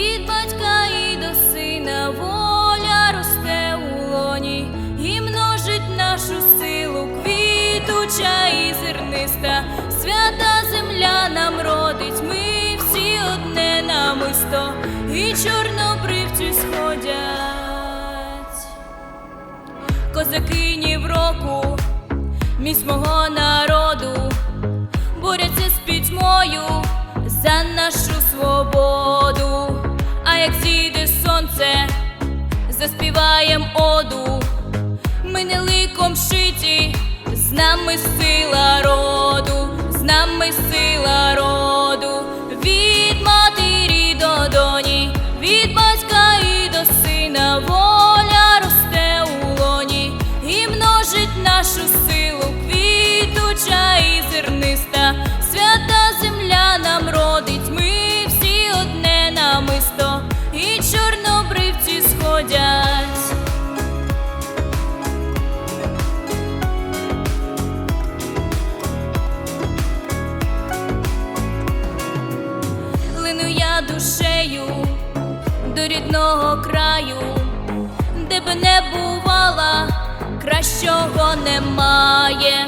від батька і до сина воля росте у лоні і множить нашу силу квітуча і зерниста, свята земля нам родить, ми всі одне намисто і чорнобривці сходять, козаки ні в року, місь мого з нами сила роду, з нами сила до рідного краю, де би не бувала, кращого немає.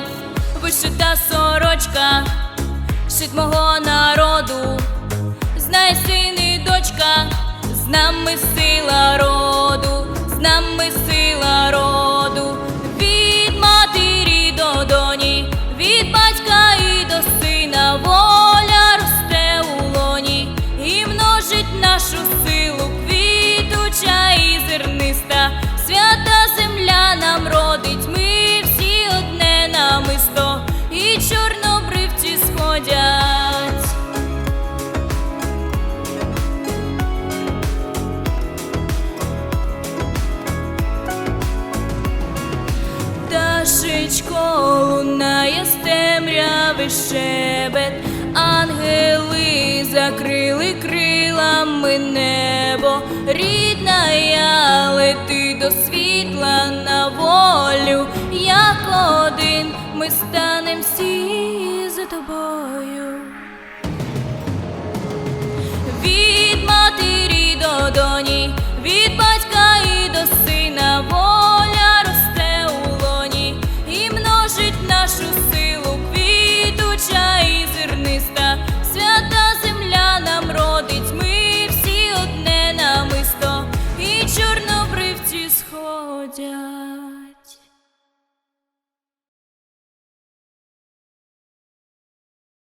Вишита сорочка, шит мого народу, знай син і дочка, з нами сила роду, з нами сила роду, Пташечко лунає з темряви щебет, ангели закрили крилами небо, рідна я лети до світла на волю, як один ми станем всі за тобою. Від матері до доні, від батька